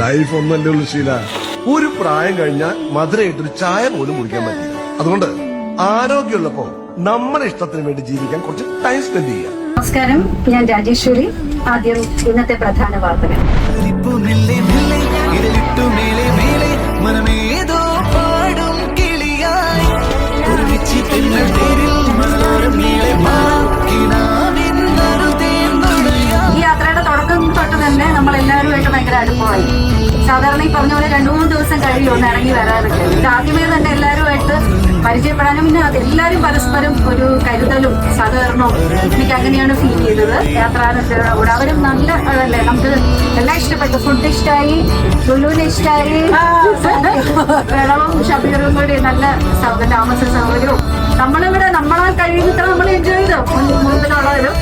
Life ഒന്നല്ലേ ഉള്ളു ശീല. ഒരു പ്രായം കഴിഞ്ഞാൽ മധുരമായിട്ടൊരു ചായ പോലും കുടിക്കാൻ പറ്റില്ല. അതുകൊണ്ട് ആരോഗ്യമുള്ളപ്പോ നമ്മുടെ ഇഷ്ടത്തിന് വേണ്ടി ജീവിക്കാൻ കുറച്ച് ടൈം സ്പെൻഡ് ചെയ്യുക. നമസ്കാരം. ഞാൻ രാജേശ്വരി. ആദ്യം ഇന്നത്തെ പ്രധാന വാർത്തകൾ. മനമേതോ പാടും കിളിയായി. ഒരുമിച്ച് തന്നെ നമ്മൾ എല്ലാവരുമായിട്ട് ഭയങ്കര അടുപ്പമായി. സാധാരണ ഈ പറഞ്ഞ പോലെ രണ്ടു മൂന്ന് ദിവസം കഴിയും ഒന്ന് ഇറങ്ങി വരാറുണ്ട് ഇത് ആദ്യമേ തന്നെ എല്ലാവരുമായിട്ട് പരിചയപ്പെടാനും പിന്നെ അതെല്ലാവരും പരസ്പരം ഒരു കരുതലും സഹകരണവും എനിക്ക് അങ്ങനെയാണ് ഫീൽ ചെയ്തത്. കൂടെ അവരും നല്ല അതല്ലേ നമുക്ക് എല്ലാം ഇഷ്ടപ്പെട്ടു. ഫുഡ് ഇഷ്ടമായി ലുലുവിന് ഇഷ്ടമായി വെള്ളവും ഷബീറും കൂടി നല്ല സൗകര്യം താമസ സൗകര്യവും. നമ്മളിവിടെ നമ്മളാൽ കഴിയുന്നത്ര നമ്മൾ എൻജോയ് ചെയ്തു? മുൻ- മുൻപിലുള്ളവരും.